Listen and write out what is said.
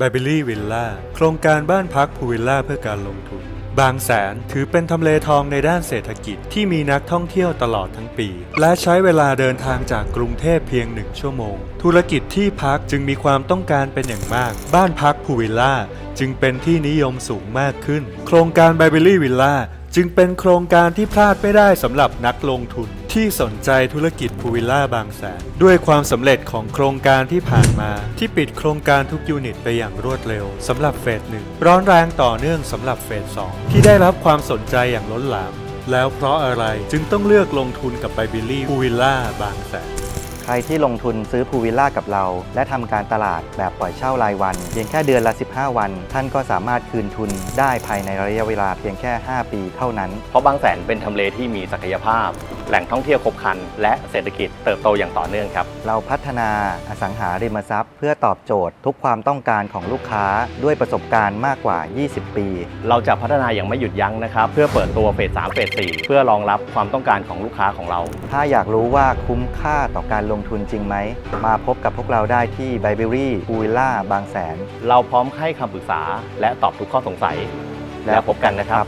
บบิลี่วิลล่าโครงการบ้านพักพูวิลล่าเพื่อการลงทุน บางแสนถือเป็นทำเลทองในด้านเศรษฐกิจที่มีนักท่องเที่ยวตลอดทั้งปี และใช้เวลาเดินทางจากกรุงเทพเพียงหนึ่งชั่วโมง ธุรกิจที่พักจึงมีความต้องการเป็นอย่างมาก บ้านพักพูวิลล่า จึงเป็นที่นิยมสูงมากขึ้น โครงการ b a b y l y Villa จึงเป็นโครงการที่พลาดไม่ได้สำหรับนักลงทุนที่สนใจธุรกิจพูวิลล่าบางแสนด้วยความสำเร็จของโครงการที่ผ่านมา ที่ปิดโครงการทุกยูนิตไปอย่างรวดเร็วสำหรับเฟสหนึ่งร้อนแรงต่อเนื่องสำหรับเฟสสองที่ได้รับความสนใจอย่างล้นหลาม แล้วเพราะอะไรจึงต้องเลือกลงทุนกับไบบิลี่พูวิลล่าบางแสน ครที่ลงทุนซื้อพูวิลล่ากับเรา และทำการตลาดแบบปล่อยเช่ารายวัน เพียงแค่เดือนละ 15 วัน ท่านก็สามารถคืนทุนได้ภายในระยะเวลาเพียงแค่ 5 ปีเท่านั้น เพราะบางแสนเป็นทำเลที่มีศักยภาพ แหล่งท่องเที่ยวครบครัน และเศรษฐกิจเติบโตอย่างต่อเนื่องครับ เราพัฒนาอสังหาริมทรัพย์ เพื่อตอบโจทย์ทุกความต้องการของลูกค้าด้วยประสบการณ์มากกว่า 20 ปี เราจะพัฒนาอย่างไม่หยุดยั้งนะครับ เพื่อเปิดตัวเฟส3เฟส4เพื่อรองรับความต้องการของลูกค้าของเรา ถ้าอยากรู้ว่าคุ้มค่าต่อการลงทุนจริงไหม มาพบกับพวกเราได้ที่ไบเบอรี่พูวิลล่าบางแสน เราพร้อมให้คำปรึกษาและตอบทุกข้อสงสัย แล้วพบกันนะครับ